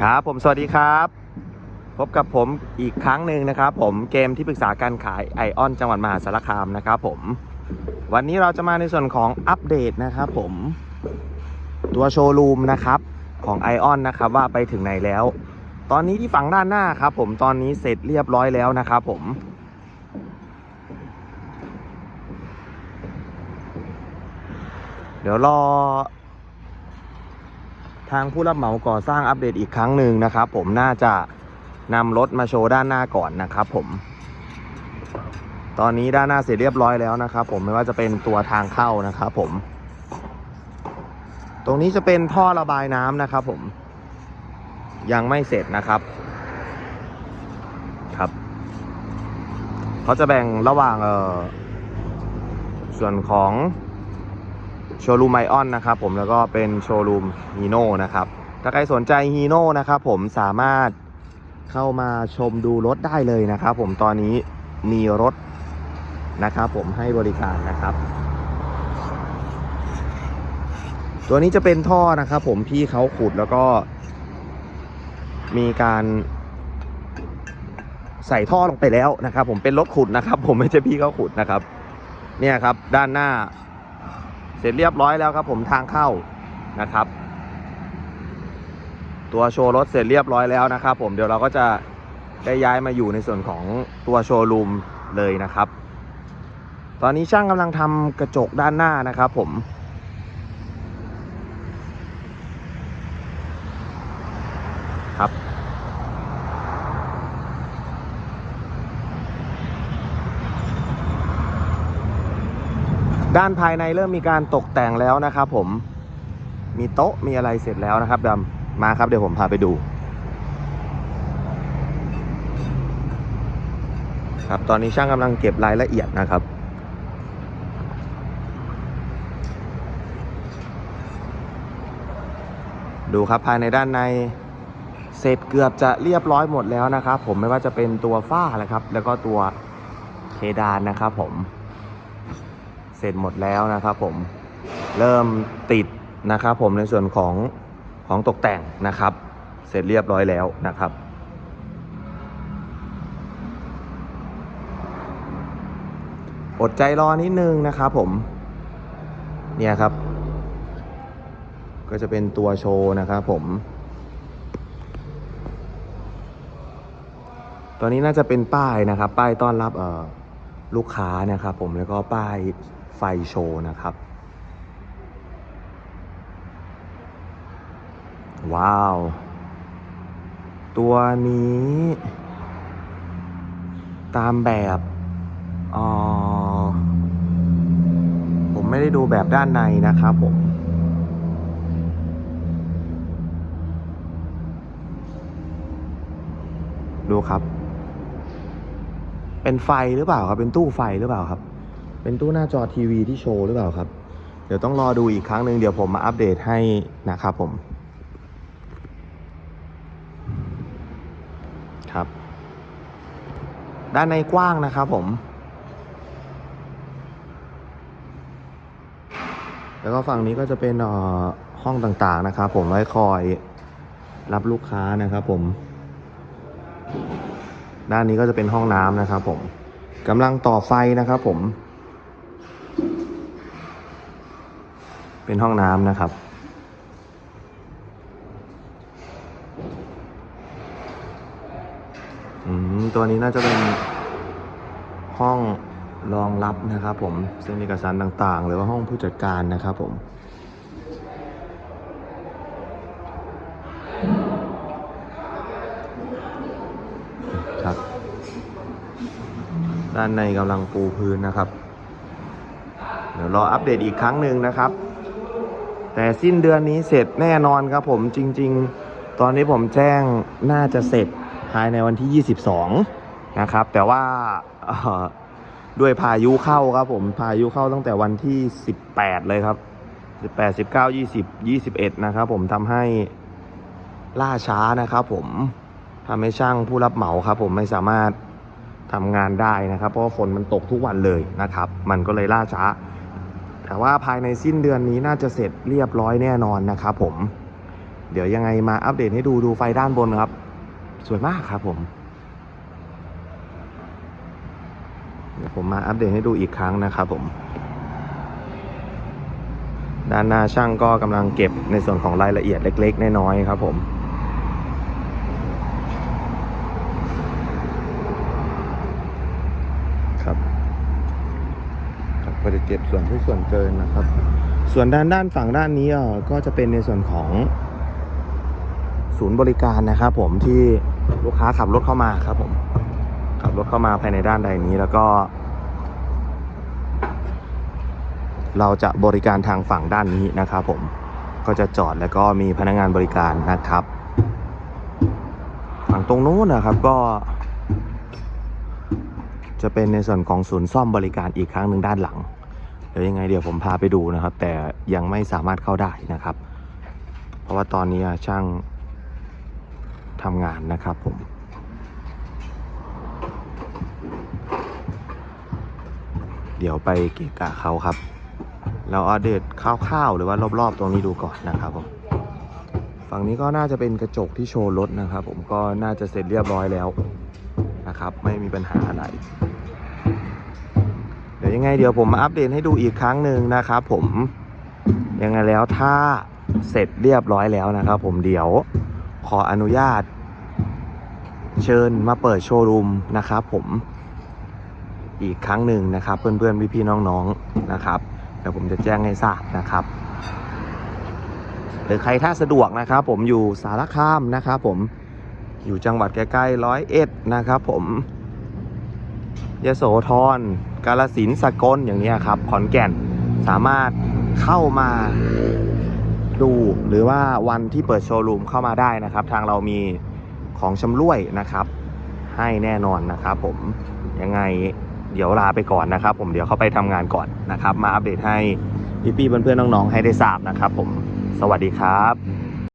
ครับผมสวัสดีครับ พบกับผมอีกครั้งหนึ่งนะครับ ผมเกมที่ปรึกษาการขายไอออนจังหวัดมหาสารคามนะครับผม วันนี้เราจะมาในส่วนของอัปเดตนะครับผมตัวโชว์รูมนะครับของไอออนนะครับว่าไปถึงไหนแล้ว ตอนนี้ที่ฝั่งด้านหน้าครับผมตอนนี้เสร็จเรียบร้อยแล้วนะครับผมเดี๋ยวรอ ทางผู้รับเหมาก่อสร้างอัปเดตอีกครั้งหนึ่งนะครับ ผมน่าจะนำรถมาโชว์ด้านหน้าก่อนนะครับผม ตอนนี้ด้านหน้าเสร็จเรียบร้อยแล้วนะครับ ผมไม่ว่าจะเป็นตัวทางเข้านะครับผม ตรงนี้จะเป็นท่อระบายน้ำนะครับ ผม ยังไม่เสร็จนะครับ ครับเขาจะแบ่งระหว่างเออส่วนของ โชว์รูมไอออนนะครับผมแล้วก็เป็นโชว์รูมฮีโน่นะครับถ้าใครสนใจฮีโน่นะครับผมสามารถเข้ามาชมดูรถได้เลยนะครับผมตอนนี้มีรถนะครับผมให้บริการนะครับ ตัวนี้จะเป็นท่อนะครับผมพี่เขาขุดแล้วก็ มีการ ใส่ท่อลงไปแล้วนะครับ ผมเป็นรถขุดนะครับ ผมไม่ใช่พี่เขาขุดนะครับ เนี่ยครับด้านหน้า เสร็จเรียบร้อยแล้วครับผมทางเข้านะครับ ตัวโชว์รถเสร็จเรียบร้อยแล้วนะครับ ผมเดี๋ยวเราก็จะได้ย้ายมาอยู่ในส่วนของตัวโชว์รูมเลยนะครับ ตอนนี้ช่างกำลังทำกระจกด้านหน้านะครับผม ด้านภายในเริ่มมีการตกแต่งแล้วนะครับผมมีโต๊ะมีอะไรเสร็จแล้วนะครับดำมาครับเดี๋ยวผมพาไปดู ครับตอนนี้ช่างกำลังเก็บรายละเอียดนะครับดูครับภายในด้านในเสร็จเกือบจะเรียบร้อยหมดแล้วนะครับ ผมไม่ว่าจะเป็นตัวฝ้านะครับ แล้วก็ตัวเพดานนะครับผม เสร็จหมดแล้วนะครับผมเริ่มติดนะครับผมในส่วนของของตกแต่งนะครับ เสร็จเรียบร้อยแล้วนะครับ อดใจรอนิดนึงนะครับผมเนี่ยครับ ก็จะเป็นตัวโชว์นะครับผมตอนนี้น่าจะเป็นป้ายนะครับ ป้ายต้อนรับเออลูกค้านะครับผมแล้วก็ป้าย ไฟโชว์นะครับ ว้าว ตัวนี้ ตามแบบอ๋อผมไม่ได้ดูแบบด้านในนะครับผม ดูครับ เป็นไฟหรือเปล่าครับ เป็นตู้ไฟหรือเปล่าครับ เป็นตู้หน้าจอทีวีที่โชว์หรือเปล่าครับ เดี๋ยวต้องรอดูอีกครั้งหนึ่งเดี๋ยวผมมาอัปเดตให้นะครับผม ครับ ด้านในกว้างนะครับผม แล้วก็ฝั่งนี้ก็จะเป็นอ่อห้องต่างๆนะครับผมไว้คอยรับลูกค้านะครับผม ด้านนี้ก็จะเป็นห้องน้ำนะครับผมกำลังต่อไฟนะครับผม เป็นห้องน้ำนะครับ อืม ตัวนี้น่าจะเป็นห้องรองรับนะครับผมเส้นเอกสารต่างๆ หรือว่าห้องผู้จัดการนะครับผมครับ ด้านในกำลังปูพื้นนะครับ เดี๋ยวรออัปเดตอีกครั้งหนึ่งนะครับ แต่สิ้นเดือนนี้เสร็จแน่นอนครับผมจริง ๆ ตอนนี้ผมแจ้งน่าจะเสร็จภายในวันที่ 22 นะครับ แต่ว่าด้วยพายุเข้าครับผมพายุเข้าตั้งแต่วันที่ 18 เลยครับ 18 19 20 21 นะครับผมทำให้ล่าช้านะครับผมทำให้ช่างผู้รับเหมาครับผมไม่สามารถทำงานได้นะครับ เพราะฝนมันตกทุกวันเลยนะครับ มันก็เลยล่าช้า แต่ว่าภายในสิ้นเดือนนี้น่าจะเสร็จเรียบร้อยแน่นอนนะครับผม เดี๋ยวยังไงมาอัปเดตให้ดูดูไฟด้านบนครับ สวยมากครับผมเดี๋ยวผมมาอัปเดตให้ดูอีกครั้งนะครับผม ด้านหน้าช่างก็กำลังเก็บในส่วนของรายละเอียดเล็ก ๆ น้อยๆครับผม ครับครับก็จะ เก็บส่วนที่ส่วนเกินนะครับ ส่วนด้านด้านฝั่งด้านนี้อ่ก็จะเป็นในส่วนของศูนย์บริการนะครับ ผมที่ลูกค้าขับรถเข้ามาครับผมขับรถเข้ามาภายในด้านใดนี้แล้วก็ เราจะบริการทางฝั่งด้านนี้นะครับ ผมก็จะจอดแล้วก็มีพนักงานบริการนะครับ ฝั่งตรงนู้นนะครับก็ จะเป็นในส่วนของศูนย์ซ่อมบริการอีกครั้งหนึ่งด้านหลัง ดี๋ยวยังไงเดี๋ยวผมพาไปดูนะครับ แต่ยังไม่สามารถเข้าได้นะครับ เพราะว่าตอนนี้ช่างทำงานนะครับผมเดี๋ยวไปเกะกะเขาครับ เราอัปเดตคร่าวๆหรือว่ารอบๆ ตรงนี้ดูก่อนนะครับผม ฝั่งนี้ก็น่าจะเป็นกระจกที่โชว์รถนะครับ ผมก็น่าจะเสร็จเรียบร้อยแล้วนะครับ ไม่มีปัญหาอะไร ดี๋ยวยังไงเดี๋ยวผมมาอัปเดตให้ดูอีกครั้งหนึ่งนะครับผมยังไงแล้วถ้าเสร็จเรียบร้อยแล้วนะครับผมเดี๋ยวขออนุญาต เชิญมาเปิดโชว์รูมนะครับผมอีกครั้งหนึ่งนะครับเพื่อนๆพี่ๆน้องๆนะครับเดี๋ยวผมจะแจ้งให้ทราบนะครับหรือใครถ้าสะดวกนะครับ ผมอยู่สารคามนะครับผมอยู่จังหวัดใกล้ๆร้อยเอ็ดนะครับ ผมยโสธร กาลสินสกลอย่างนี้ครับขอนแก่นสามารถเข้ามาดูหรือว่าวันที่เปิดโชว์รูมเข้ามาได้นะครับ ทางเรามีของชำร่วยนะครับ ให้แน่นอนนะครับผมยังไงเดี๋ยวลาไปก่อนนะครับ ผมเดี๋ยวเขาไปทำงานก่อนนะครับ มาอัปเดตให้พี่ๆเพื่อนๆน้องๆให้ได้ทราบนะครับ ผมสวัสดีครับ